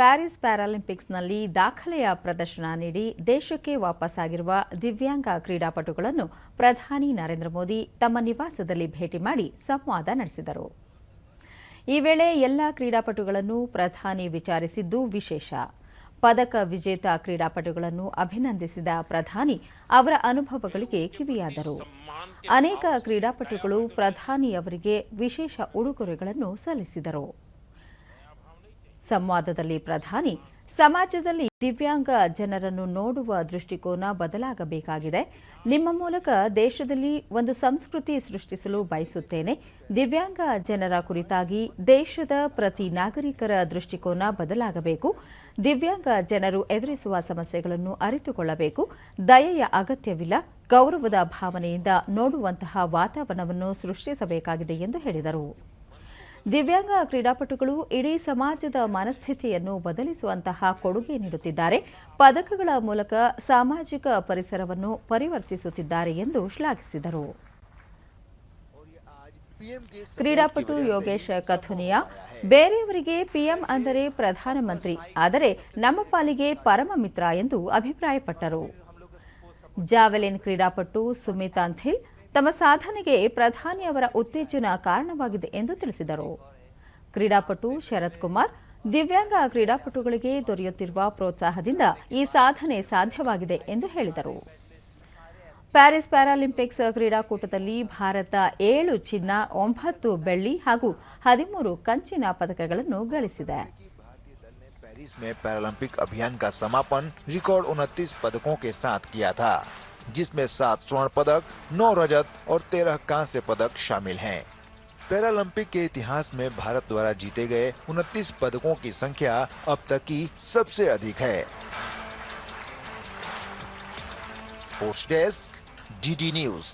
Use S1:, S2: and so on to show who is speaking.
S1: Paris ಪ್ಯಾರಾಲಿಂಪಿಕ್ಸ್ನಲ್ಲಿ ದಾಖಲೆಯ ಪ್ರದರ್ಶನ ನೀಡಿ ದೇಶಕ್ಕೆ ವಾಪಸ್ಸಾಗಿರುವ ದಿವ್ಯಾಂಗ ಕ್ರೀಡಾಪಟುಗಳನ್ನು ಪ್ರಧಾನಿ ನರೇಂದ್ರ ಮೋದಿ ತಮ್ಮ ನಿವಾಸದಲ್ಲಿ ಭೇಟಿ ಮಾಡಿ ಸಂವಾದ ನಡೆಸಿದರು. ಈ ವೇಳೆ ಎಲ್ಲ ಕ್ರೀಡಾಪಟುಗಳನ್ನು ಪ್ರಧಾನಿ ವಿಚಾರಿಸಿದ್ದು ವಿಶೇಷ. ಪದಕ ವಿಜೇತ ಕ್ರೀಡಾಪಟುಗಳನ್ನು ಅಭಿನಂದಿಸಿದ ಪ್ರಧಾನಿ ಅವರ ಅನುಭವಗಳಿಗೆ ಕಿವಿಯಾದರು. ಅನೇಕ ಕ್ರೀಡಾಪಟುಗಳು ಪ್ರಧಾನಿ ಅವರಿಗೆ ವಿಶೇಷ ಉಡುಗೊರೆಗಳನ್ನು ಸಲ್ಲಿಸಿದರು. ಸಂವಾದದಲ್ಲಿ ಪ್ರಧಾನಿ, ಸಮಾಜದಲ್ಲಿ ದಿವ್ಯಾಂಗ ಜನರನ್ನು ನೋಡುವ ದೃಷ್ಟಿಕೋನ ಬದಲಾಗಬೇಕಾಗಿದೆ. ನಿಮ್ಮ ಮೂಲಕ ದೇಶದಲ್ಲಿ ಒಂದು ಸಂಸ್ಕೃತಿ ಸೃಷ್ಟಿಸಲು ಬಯಸುತ್ತೇನೆ. ದಿವ್ಯಾಂಗ ಜನರ ಕುರಿತಾಗಿ ದೇಶದ ಪ್ರತಿ ನಾಗರಿಕರ ದೃಷ್ಟಿಕೋನ ಬದಲಾಗಬೇಕು. ದಿವ್ಯಾಂಗ ಜನರು ಎದುರಿಸುವ ಸಮಸ್ಯೆಗಳನ್ನು ಅರಿತುಕೊಳ್ಳಬೇಕು. ದಯೆಯ ಅಗತ್ಯವಿಲ್ಲ. ಗೌರವದ ಭಾವನೆಯಿಂದ ನೋಡುವಂತಹ ವಾತಾವರಣವನ್ನು ಸೃಷ್ಟಿಸಬೇಕಾಗಿದೆ ಎಂದು ಹೇಳಿದರು. ದಿವ್ಯಾಂಗ ಕ್ರೀಡಾಪಟುಗಳು ಇಡೀ ಸಮಾಜದ ಮನಸ್ಥಿತಿಯನ್ನು ಬದಲಿಸುವಂತಹ ಕೊಡುಗೆ ನೀಡುತ್ತಿದ್ದಾರೆ. ಪದಕಗಳ ಮೂಲಕ ಸಾಮಾಜಿಕ ಪರಿಸರವನ್ನು ಪರಿವರ್ತಿಸುತ್ತಿದ್ದಾರೆ ಎಂದು ಶ್ಲಾಘಿಸಿದರು. ಕ್ರೀಡಾಪಟು ಯೋಗೇಶ್ ಕಥುನಿಯಾ, ಬೇರೆಯವರಿಗೆ ಪಿಎಂ ಅಂದರೆ ಪ್ರಧಾನಮಂತ್ರಿ, ಆದರೆ ನಮ್ಮ ಪಾಲಿಗೆ ಪರಮ ಮಿತ್ರ ಎಂದು ಅಭಿಪ್ರಾಯಪಟ್ಟರು. ಜಾವೆಲಿನ್ ಕ್ರೀಡಾಪಟು ಸುಮಿತ್ ಅಂಥಿಲ್ ತಮ್ಮ ಸಾಧನೆಗೆ ಪ್ರಧಾನಿ ಅವರ ಉತ್ತೇಜನ ಕಾರಣವಾಗಿದೆ ಎಂದು ತಿಳಿಸಿದರು ಕ್ರೀಡಾಪಟು ಶರತ್ ಕುಮಾರ್ ದಿವ್ಯಾಂಗ ಕ್ರೀಡಾಪಟುಗಳಿಗೆ ದೊರೆಯುತ್ತಿರುವ ಪ್ರೋತ್ಸಾಹದಿಂದ ಈ ಸಾಧನೆ ಸಾಧ್ಯವಾಗಿದೆ ಎಂದು ಹೇಳಿದರು ಪ್ಯಾರಿಸ್ ಪ್ಯಾರಾಲಿಂಪಿಕ್ಸ್ ಕ್ರೀಡಾಕೂಟದಲ್ಲಿ ಭಾರತ ಏಳು ಚಿನ್ನ ಒಂಬತ್ತು ಬೆಳ್ಳಿ ಹಾಗೂ ಹದಿಮೂರು ಕಂಚಿನ ಪದಕಗಳನ್ನು ಗಳಿಸಿದೆ
S2: पेरिस में पैरालंपिक अभियान का समापन रिकॉर्ड उनतीस पदकों के साथ किया था जिसमें सात स्वर्ण पदक, नौ रजत और तेरह कांस्य पदक शामिल हैं। पैरालंपिक के इतिहास में भारत द्वारा जीते गए उनतीस पदकों की संख्या अब तक की सबसे अधिक है। Sports desk, DD news.